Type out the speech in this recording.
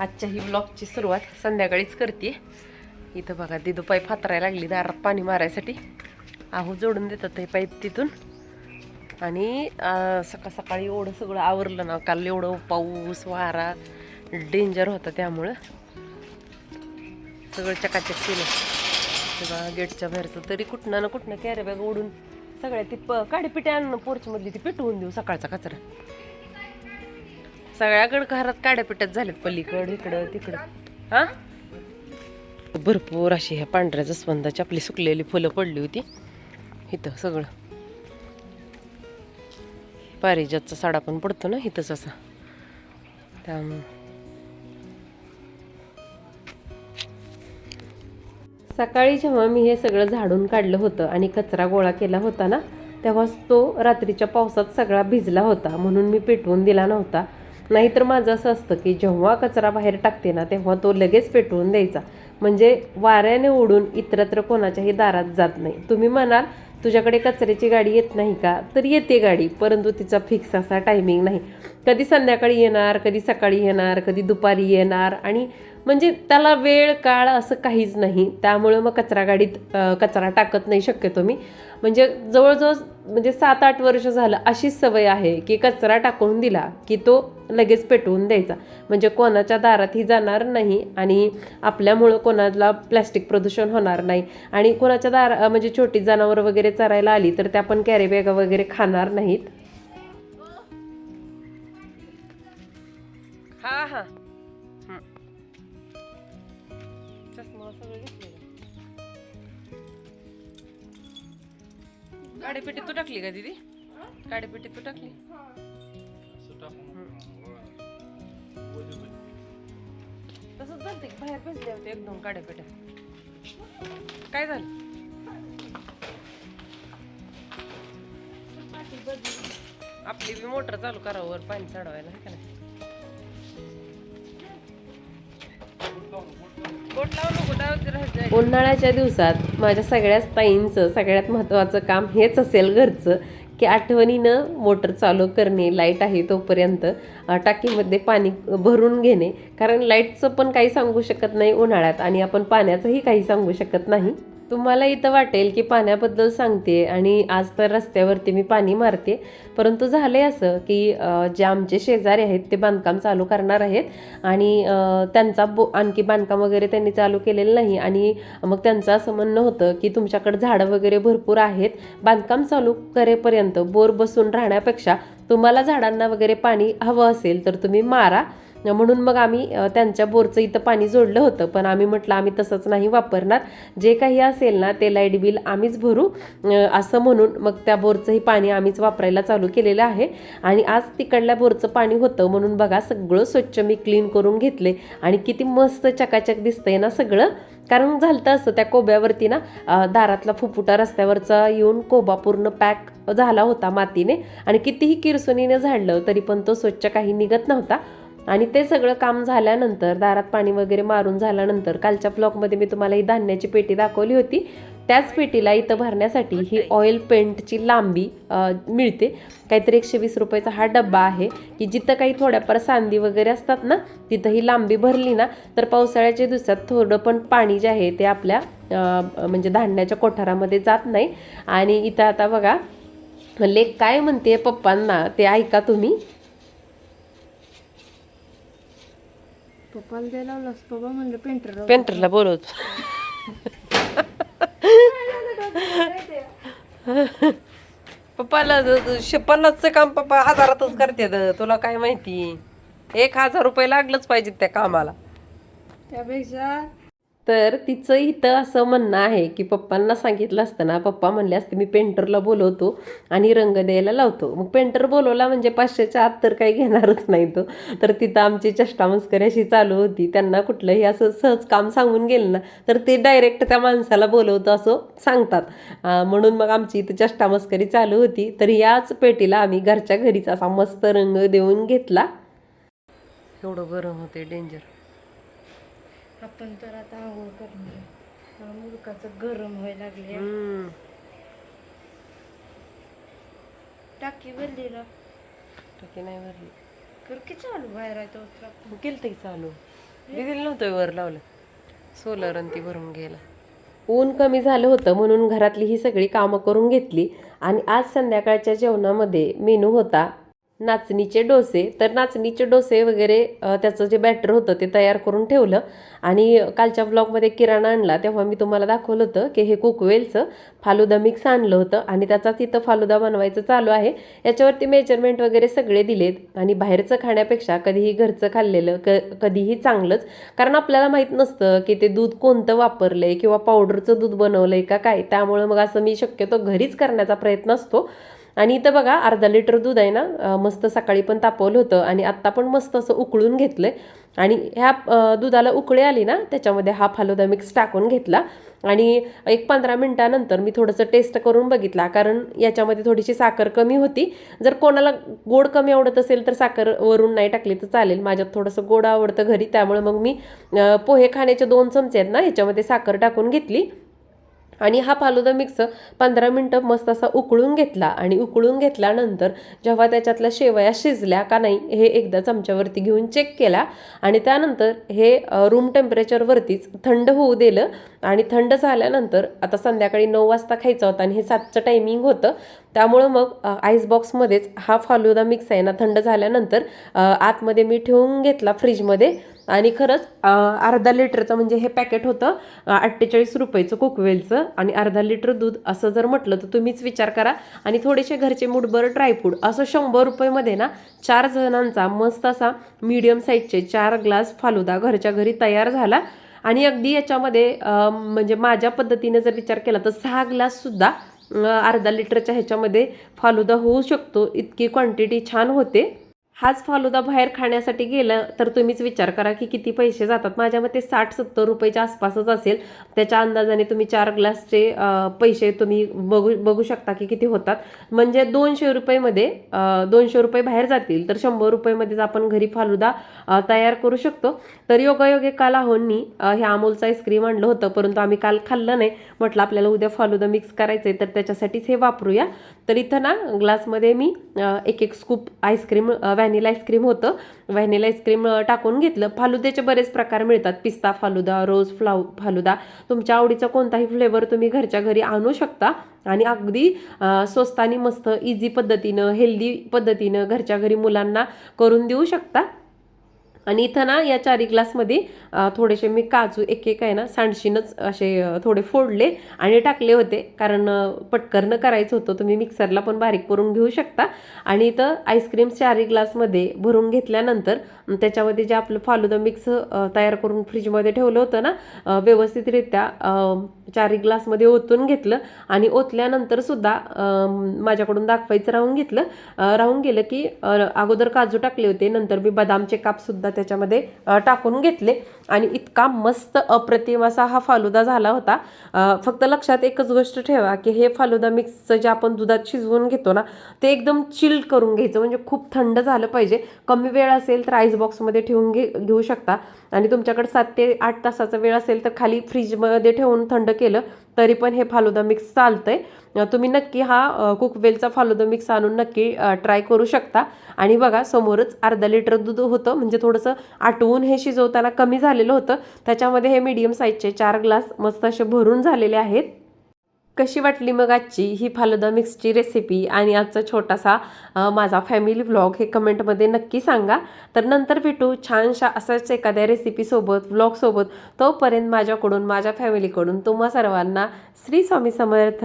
आजच्या ही ब्लॉगची सुरुवात संध्याकाळीच करते. इथं बघा दिदू पाईप हातरायला लागली दारात पाणी मारायसाठी. आहो जोडून देतात ते पाईप तिथून. आणि सकाळ सकाळी एवढं सगळं आवरलं ना काल एवढं पाऊस वारा डेंजर होता त्यामुळं. सगळं चकाचक केलं. तेव्हा गेटच्या बाहेरचं तरी कुठनं ना कुठनं कॅरेबॅग ओढून सगळ्या ती प काडीपिट्या आणणं पोर्चमधली ती पेटवून देऊ सकाळचा कचरा. सगळ्याकडं घरात काड्यापिट्यात झाल्यात पलीकड इकडं तिकडं. हा? भरपूर अशी ह्या पांढऱ्या जसवंदाची आपली सुकलेली फुलं पडली होती. इथं सगळं. पारिजातचा साडा पण पडतो ना इथंच असा. त्यामुळं. सकाळी जेव्हा मी हे सगळं झाडून काढलं होतं आणि कचरा गोळा केला होता ना तेव्हाच तो रात्रीच्या पावसात सगळा भिजला होता म्हणून मी पेटवून दिला नव्हता. नाहीतर माझं असं असतं की जेव्हा कचरा बाहेर टाकते ना तेव्हा तो लगेच पेटवून द्यायचा. म्हणजे वाऱ्याने उडून इतरत्र कोणाच्याही दारात जात नाही. तुम्ही म्हणाल तुझ्याकडे कचऱ्याची गाडी येत नाही का? तर येते गाडी परंतु तिचा फिक्स असा टायमिंग नाही. कधी संध्याकाळी येणार कधी सकाळी येणार कधी दुपारी येणार आणि म्हणजे त्याला वेळ काळ असं काहीच नाही. त्यामुळं मग कचरा गाडीत कचरा टाकत नाही शक्यतो मी. म्हणजे जवळजवळ म्हणजे सात आठ वर्ष झालं अशीच सवय आहे की कचरा टाकून दिला की तो लगेच पेटवून द्यायचा. म्हणजे कोणाच्या दारातही जाणार नाही आणि आपल्यामुळं कोणाला प्लॅस्टिक प्रदूषण होणार नाही. आणि कोणाच्या दार म्हणजे छोटी जनावरं वगैरे चरायला आली तर त्या पण कॅरीबॅगा वगैरे खाणार नाहीत. हां हां. काडेपेटी तू टाकली का दीदी? काडेपेटी तू टाकली? तसंच झालं ते बाहेर बसले होते एक दोन काय झालं? आपली बी मोटर चालू करावं पाणी चढवायला का नाही? उन्हाळ्याच्या दिवसात माझ्या सगळ्याच ताईंचं सगळ्यात महत्त्वाचं काम हेच असेल घरचं की आठवणीनं मोटर चालू करणे लाइट आहे तोपर्यंत टाकीमध्ये पाणी भरून घेणे. कारण लाईटचं पण काही सांगू शकत नाही उन्हाळ्यात आणि आपण पाण्याचंही काही सांगू शकत नाही. तुम्हाला इथं वाटेल की पाण्याबद्दल सांगते आणि आज तर रस्त्यावरती मी पाणी मारते. परंतु झालं आहे असं की जे आमचे शेजारी आहेत ते बांधकाम चालू करणार आहेत आणि त्यांचा बो आणखी बांधकाम वगैरे त्यांनी चालू केलेलं नाही आणि मग त्यांचं असं म्हणणं होतं की तुमच्याकडे झाडं वगैरे भरपूर आहेत. बांधकाम चालू करेपर्यंत बोर बसून राहण्यापेक्षा तुम्हाला झाडांना वगैरे पाणी हवं असेल तर तुम्ही मारा. म्हणून मग आम्ही त्यांच्या बोरचं इथं पाणी जोडलं होतं. पण आम्ही म्हटलं आम्ही तसंच नाही वापरणार. जे काही असेल ना ते लाइट बिल आम्हीच भरू. असं म्हणून मग त्या बोरचंही पाणी आम्हीच वापरायला चालू केलेलं आहे. आणि आज तिकडल्या बोरचं पाणी होतं म्हणून बघा सगळं स्वच्छ मी क्लीन करून घेतले. आणि किती मस्त चकाचक दिसतंय ना सगळं. कारण झालं असं त्या कोब्यावरती ना दारातला फुफुटा रस्त्यावरचा येऊन कोबा पूर्ण पॅक झाला होता मातीने. आणि कितीही किरसुनीने झाडलं तरी पण तो स्वच्छ काही निघत नव्हता. आणि ते सगळं काम झाल्यानंतर दारात पाणी वगैरे मारून झाल्यानंतर कालच्या ब्लॉगमध्ये मी तुम्हाला ही धान्याची पेटी दाखवली होती. त्याच पेटीला इथं भरण्यासाठी ही ऑइल पेंटची लांबी मिळते. काहीतरी एकशे वीस रुपयाचा हा डब्बा आहे की जिथं काही थोड्याफार सांदी वगैरे असतात ना तिथं ही लांबी भरली ना तर पावसाळ्याच्या दिवसात थोडं पण पाणी जे आहे ते आपल्या म्हणजे धान्याच्या कोठारामध्ये जात नाही. आणि इथं आता बघा लेख काय म्हणते पप्पांना ते ऐका तुम्ही. पप्पाला द्यायला लावलास पप्पा म्हणलं पेंटर पेंटरला बोलवतो पप्पाला पन्नासचं काम पप्पा हजारातच करते तुला काय माहिती? एक हजार रुपये लागलंच पाहिजे त्या कामाला. त्यापेक्षा तर तिचं इथं असं म्हणणं आहे की पप्पांना सांगितलं असतं ना पप्पा म्हणले असते मी पेंटरला बोलवतो आणि रंग द्यायला लावतो. मग पेंटर बोलवला म्हणजे पाचशेच्या आत तर काही घेणारच नाही तो. तर तिथं आमची चष्टा मस्करी अशी चालू होती. त्यांना कुठलंही असं सहज काम सांगून गेलं ना तर ते डायरेक्ट त्या माणसाला बोलवतो असं सांगतात. म्हणून मग आमची इथं चष्टा मस्करी चालू होती. तर याच पेटीला आम्ही घरच्या घरीच असा मस्त रंग देऊन घेतला. एवढं गरम होते डेंजर. आपण तर आता आंघोळ करणार. मुलकाचं गरम व्हायला लागले टाकी भरली ना? टाकी नाही भरली. कर की चालू बाहेर आहे तो केलं की चालू. दिदीला नव्हतं वर लावलं. सोलर आणि ती भरून गेला. ऊन कमी झालं होतं म्हणून घरातली ही सगळी कामं करून घेतली. आणि आज संध्याकाळच्या जेवणामध्ये मेनू होता नाचणीचे डोसे. तर नाचणीचे डोसे वगैरे त्याचं जे बॅटर होतं ते तयार करून ठेवलं. आणि कालच्या ब्लॉगमध्ये किराणा आणला. तेव्हा मी तुम्हाला दाखवलं होतं की हे कुकवेलचं फालुदा मिक्स आणलं होतं. आणि त्याचाच इथं फालुदा बनवायचं चालू आहे. याच्यावरती मेजरमेंट वगैरे सगळे दिलेत. आणि बाहेरचं खाण्यापेक्षा कधीही घरचं खाल्लेलं क कधीही चांगलंच. कारण आपल्याला माहीत नसतं की ते दूध कोणतं वापरलं आहे किंवा पावडरचं दूध बनवलं आहे का काय. त्यामुळं मग असं मी शक्यतो घरीच करण्याचा प्रयत्न असतो. आणि इथं बघा अर्धा लिटर दूध आहे ना मस्त सकाळी पण तापवलं होतं आणि आत्ता पण मस्त असं उकळून घेतलं आहे आणि ह्या दुधाला उकळी आली ना त्याच्यामध्ये हा फालुदा मिक्स टाकून घेतला. आणि एक पंधरा मिनटानंतर मी थोडंसं टेस्ट करून बघितला कारण याच्यामध्ये थोडीशी साखर कमी होती. जर कोणाला गोड कमी आवडत असेल तर साखर वरून नाही टाकली तर चालेल. माझ्यात थोडंसं गोड आवडतं घरी त्यामुळे मग मी पोहे खाण्याचे दोन चमचे आहेत ना ह्याच्यामध्ये साखर टाकून घेतली. आणि हा फालुदा मिक्स पंधरा मिनटं मस्त असा उकळून घेतला आणि उकळून घेतल्यानंतर जेव्हा त्याच्यातल्या शेवया शिजल्या का नाही हे एकदा चमच्यावरती घेऊन चेक केला आणि त्यानंतर हे रूम टेम्परेचरवरतीच थंड होऊ दिलं आणि थंड झाल्यानंतर आता संध्याकाळी नऊ वाजता खायचं होतं आणि हे सातचं टायमिंग होतं. त्यामुळं मग आईसबॉक्समध्येच आईस बॉक्समध्येच हा फालुदा मिक्स आहे ना थंड झाल्यानंतर आतमध्ये मी ठेवून घेतला फ्रीजमध्ये आणि खरंच अर्धा लिटरचं म्हणजे हे पॅकेट होतं अठ्ठेचाळीस रुपयेचं कोकवेलचं आणि अर्धा लिटर दूध असं जर म्हटलं तर तुम्हीच विचार करा. आणि थोडेसे घरचे मुठभर ड्रायफ्रूट असं शंभर रुपयेमध्ये ना चार जणांचा मस्त असा मीडियम साईजचे चार ग्लास फालुदा घरच्या घरी तयार झाला. आणि अगदी याच्यामध्ये म्हणजे माझ्या पद्धतीने जर विचार केला तर सहा ग्लाससुद्धा अर्धा लिटरच्या ह्याच्यामध्ये फालुदा होऊ शकतो. इतकी क्वांटिटी छान होते. हाच फालुदा बाहेर खाण्यासाठी गेलं तर तुम्हीच विचार करा की किती पैसे जातात. माझ्या मते साठ सत्तर रुपयाच्या आसपासच असेल. त्याच्या अंदाजाने तुम्ही चार ग्लासचे पैसे तुम्ही बघू बघू शकता की किती होतात. म्हणजे दोनशे रुपयेमध्ये दोनशे रुपये बाहेर जातील. तर शंभर रुपयेमध्येच आपण घरी फालुदा तयार करू शकतो. तर योगायोगे काल आहोंनी हे अमोलचं आईस्क्रीम आणलं होतं. परंतु आम्ही काल खाल्लं नाही. म्हटलं आपल्याला उद्या फालुदा मिक्स करायचं आहे तर त्याच्यासाठीच हे वापरूया. तर इथं ना ग्लासमध्ये मी एक एक scoop ice cream vanilla ice cream होतं. व्हॅनिला आईस्क्रीम टाकून घेतलं. फालुद्याचे बरेच प्रकार मिळतात. पिस्ता फालुदा रोज फ्लाव फालुदा. तुमच्या आवडीचा कोणताही फ्लेवर तुम्ही घरच्या घरी आणू शकता. आणि अगदी स्वस्त आणि मस्त इझी पद्धतीनं हेल्दी पद्धतीनं घरच्या घरी मुलांना करून देऊ शकता. आणि इथं ना या चारी ग्लासमध्ये थोडेसे मी काजू एक एक आहे ना सांडशीनच असे थोडे फोडले आणि टाकले होते. कारण पटकरणं करायचं होतं. तुम्ही मिक्सरला पण बारीक करून घेऊ शकता. आणि इथं आईस्क्रीम चारी ग्लासमध्ये भरून घेतल्यानंतर त्याच्यामध्ये जे आपलं फालुदा मिक्स तयार करून फ्रीजमध्ये ठेवलं होतं ना व्यवस्थितरित्या चारी ग्लासमध्ये ओतून घेतलं. आणि ओतल्यानंतर सुद्धा माझ्याकडून दाखवायचं राहून घेतलं. राहून गेलं की अगोदर काजू टाकले होते. नंतर मी बदामचे कापसुद्धा त्याच्यामध्ये टाकून घेतले. आणि इतका मस्त अप्रतिम असा हा फालुदा झाला होता. फक्त लक्षात एकच गोष्ट ठेवा की हे फालुदा मिक्सचं जे आपण दुधात शिजवून घेतो ना ते एकदम चिल करून घ्यायचं. म्हणजे खूप थंड झालं पाहिजे. कमी वेळ असेल तर आईस बॉक्समध्ये ठेवून घे घेऊ शकता. आणि तुमच्याकडे सात ते आठ तासाचा वेळ असेल तर खाली फ्रीजमध्ये ठेवून थंड केलं. तरी पण हे फालुदा मिक्स चालतंय. आहे तुम्ही नक्की हा कुकवेलचा फालुदा मिक्स आणून नक्की ट्राय करू शकता. आणि बघा समोरच अर्धा लिटर दूध होतं म्हणजे थोडंसं आटवून हे शिजवताना कमी झालेलं होतं. त्याच्यामध्ये हे मीडियम साईजचे चार ग्लास मस्त असे भरून झालेले आहेत. कशी वाटली मग आजची ही फालुदा मिक्सची रेसिपी आणि आजचा छोटासा माझा फॅमिली व्लॉग हे कमेंटमध्ये नक्की सांगा. तर नंतर भेटू छानशा असाच एखाद्या रेसिपीसोबत व्लॉगसोबत तोपर्यंत माझ्याकडून माझ्या फॅमिलीकडून तुम्हा सर्वांना श्री स्वामी समर्थ.